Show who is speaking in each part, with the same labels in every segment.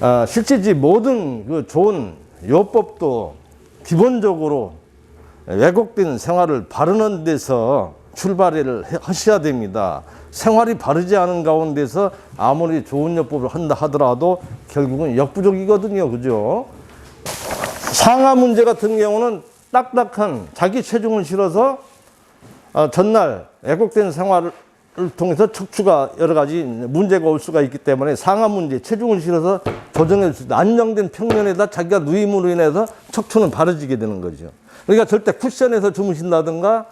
Speaker 1: 아, 실제지 모든 그 좋은 요법도 기본적으로 왜곡된 생활을 바르는 데서 출발을 해- 하셔야 됩니다. 생활이 바르지 않은 가운데서 아무리 좋은 요법을 한다 하더라도 결국은 역부족이거든요. 그죠? 상하 문제 같은 경우는 딱딱한 자기 체중을 실어서 어, 전날 왜곡된 생활을 통해서 척추가 여러 가지 문제가 올 수가 있기 때문에 상하 문제, 체중을 실어서 조정해 줄 수 있다. 안정된 평면에다 자기가 누임으로 인해서 척추는 바르지게 되는 거죠. 그러니까 절대 쿠션에서 주무신다든가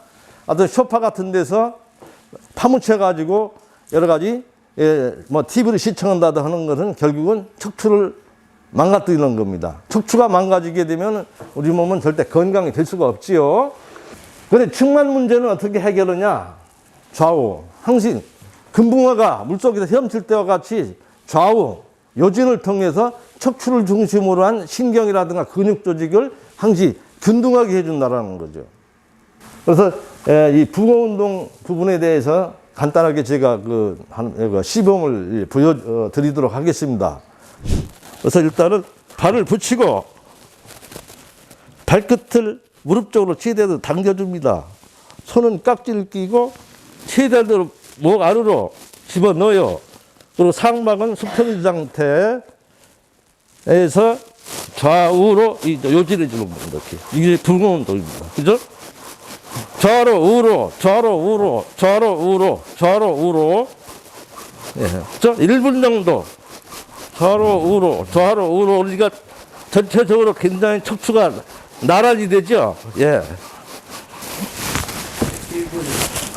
Speaker 1: 어떤 소파 같은 데서 파묻혀 가지고 여러 가지 예, 뭐 TV를 시청한다든 하는 것은 결국은 척추를 망가뜨리는 겁니다. 척추가 망가지게 되면 우리 몸은 절대 건강이 될 수가 없지요. 근데 측만 문제는 어떻게 해결하냐? 좌우, 항신, 금붕어가 물속에서 헤엄칠 때와 같이 좌우, 요진을 통해서 척추를 중심으로 한 신경이라든가 근육 조직을 항시 균등하게 해준다라는 거죠. 그래서 에, 이 부모 운동 부분에 대해서 간단하게 제가 그, 한, 그 시범을 보여드리도록 하겠습니다. 그래서 일단은 발을 붙이고 발끝을 무릎 쪽으로 최대로 당겨줍니다. 손은 깍지를 끼고 최대로 목 아래로 집어 넣어요. 그리고 상박은 수평 상태에서 좌우로 이 요지를 주는 겁니다. 이렇게. 이게 붕어 운동입니다. 그죠? 좌로 우로, 좌로 우로, 좌로 우로, 좌로 우로. 예. 저 1분 정도 좌로 우로, 좌로 우로 우리가 전체적으로 굉장히 척추가 나란히 되죠. 예.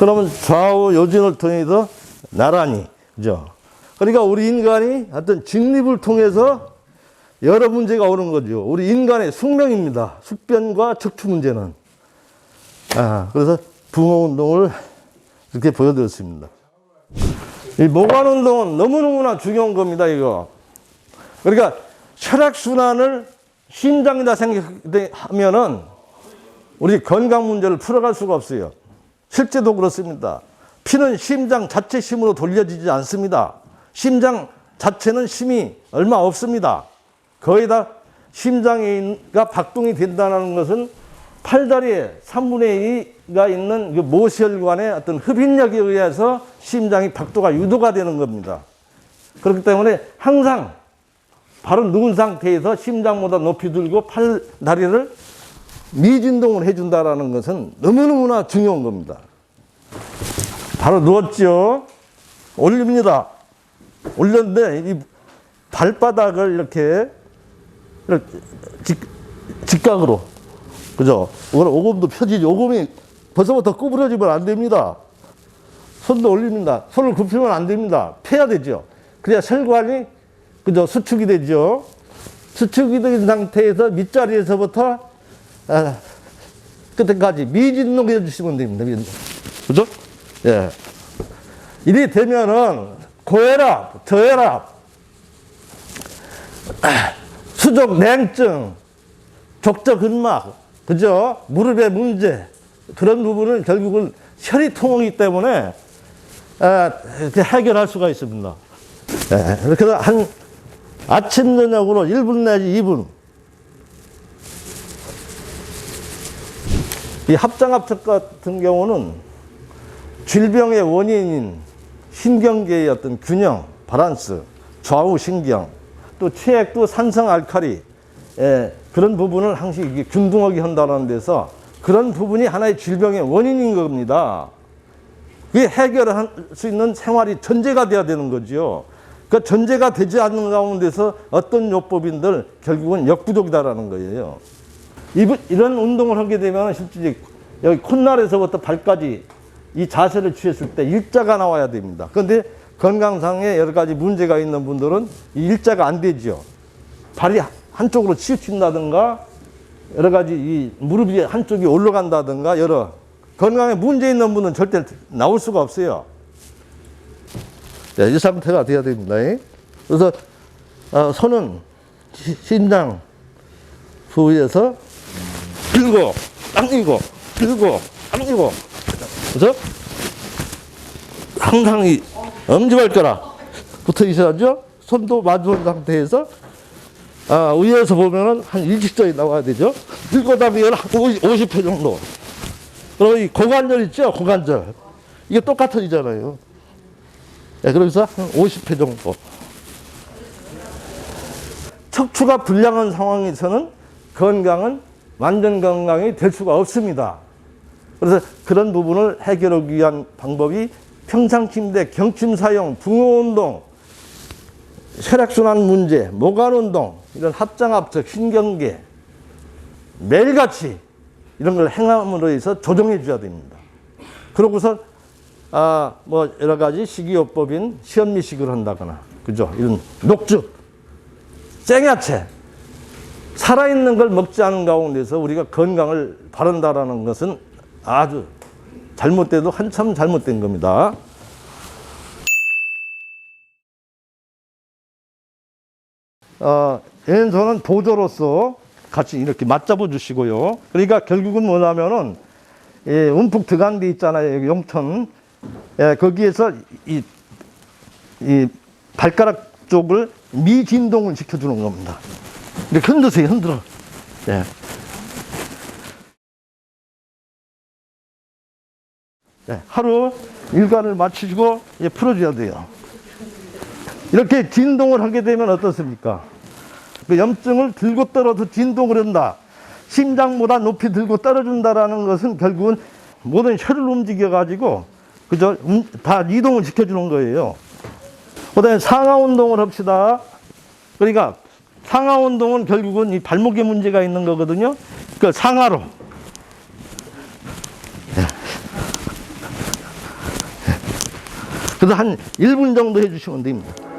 Speaker 1: 그러면 좌우 요진을 통해서 나란히, 그죠? 그러니까 우리 인간이 어떤 직립을 통해서 여러 문제가 오는 거죠. 우리 인간의 숙명입니다. 숙변과 척추 문제는. 아, 그래서 붕어 운동을 이렇게 보여드렸습니다. 이 모관 운동은 너무너무나 중요한 겁니다, 이거. 그러니까 혈액순환을 심장이다 생각하면은 우리 건강 문제를 풀어갈 수가 없어요. 실제도 그렇습니다. 피는 심장 자체 힘으로 돌려지지 않습니다. 심장 자체는 힘이 얼마 없습니다. 거의 다 심장이가 박동이 된다는 것은 팔다리에 3분의 2가 있는 그 모세혈관의 어떤 흡인력에 의해서 심장이 박도가 유도가 되는 겁니다. 그렇기 때문에 항상 바로 누운 상태에서 심장보다 높이 들고 팔 다리를 미진동을 해준다라는 것은 너무너무나 중요한 겁니다. 바로 누웠죠. 올립니다. 올렸는데 이 발바닥을 이렇게, 이렇게 직, 직각으로 그죠? 오금도 펴지지. 오금이 벌써부터 구부러지면 안 됩니다. 손도 올립니다. 손을 굽히면 안 됩니다. 펴야 되죠. 그래야 혈관이 그죠? 수축이 되죠. 수축이 된 상태에서 밑자리에서부터 아, 끝에까지 미진동 해주시면 됩니다. 미진동. 그죠? 예. 이리 되면은 고혈압, 저혈압, 아, 수족 냉증, 족저 근막, 그죠? 무릎의 문제 그런 부분은 결국은 혈이 통하기 때문에 아, 해결할 수가 있습니다. 예, 이렇게 해서 한 아침 저녁으로 1분 내지 2분 이 합장합착 같은 경우는 질병의 원인인 신경계의 어떤 균형, 바란스, 좌우 신경, 또 체액도 산성 알칼리, 예, 그런 부분을 항상 이게 균등하게 한다는 데서 그런 부분이 하나의 질병의 원인인 겁니다. 그게 해결할 수 있는 생활이 전제가 돼야 되는 거죠. 그 전제가 되지 않는 가운데서 어떤 요법인들 결국은 역부족이다라는 거예요. 이- 이런 운동을 하게 되면 실제 여기 콧날에서부터 발까지 이 자세를 취했을 때 일자가 나와야 됩니다. 그런데 건강상에 여러 가지 문제가 있는 분들은 이 일자가 안 되죠. 발이 한쪽으로 치우친다든가 여러 가지 이 무릎이 한쪽이 올라간다든가 여러 건강에 문제 있는 분은 절대 나올 수가 없어요. 네, 이 상태가 돼야 됩니다. 그래서 어, 손은 시- 심장 부위에서 들고 당기고 들고 당기고 그래서 항상 이 엄지발가락 붙어 있어야죠. 손도 마주한 상태에서 아, 위에서 보면은 한 일직선이 나와야 되죠. 들고 한 50회 정도. 그리고 이 고관절 있죠? 고관절. 이게 똑같아지잖아요. 예, 그래서 한 50회 정도. 척추가 불량한 상황에서는 건강은 완전 건강이 될 수가 없습니다. 그래서 그런 부분을 해결하기 위한 방법이 평상침대, 경침 사용, 붕어 운동, 혈액순환 문제, 모관 운동, 이런 합장합적, 신경계, 매일같이 이런 걸 행함으로 해서 조정해 줘야 됩니다. 그러고서 아, 뭐 여러 가지 식이요법인 시현미식을 한다거나, 그죠? 이런 녹주, 생야채, 살아있는 걸 먹지 않은 가운데서 우리가 건강을 바른다라는 것은 아주 잘못돼도 한참 잘못된 겁니다. 어, 왼손은 보조로서 같이 이렇게 맞잡아 주시고요. 그러니까 결국은 뭐냐면은, 예, 움푹 들어간 데 있잖아요. 용천. 예, 거기에서 이, 이 발가락 쪽을 미진동을 시켜주는 겁니다. 이렇게 흔드세요, 흔들어. 예. 예, 하루 일과를 마치시고 예, 풀어줘야 돼요. 이렇게 진동을 하게 되면 어떻습니까? 그 염증을 들고 떨어서 진동을 한다. 심장보다 높이 들고 떨어진다라는 것은 결국은 모든 혈을 움직여 가지고 그죠? 음, 다 이동을 시켜주는 거예요. 그다음에 상하 운동을 합시다. 그러니까 상하 운동은 결국은 이 발목에 문제가 있는 거거든요. 그 상하로. 예. 그래서 한 1분 정도 해주시면 됩니다.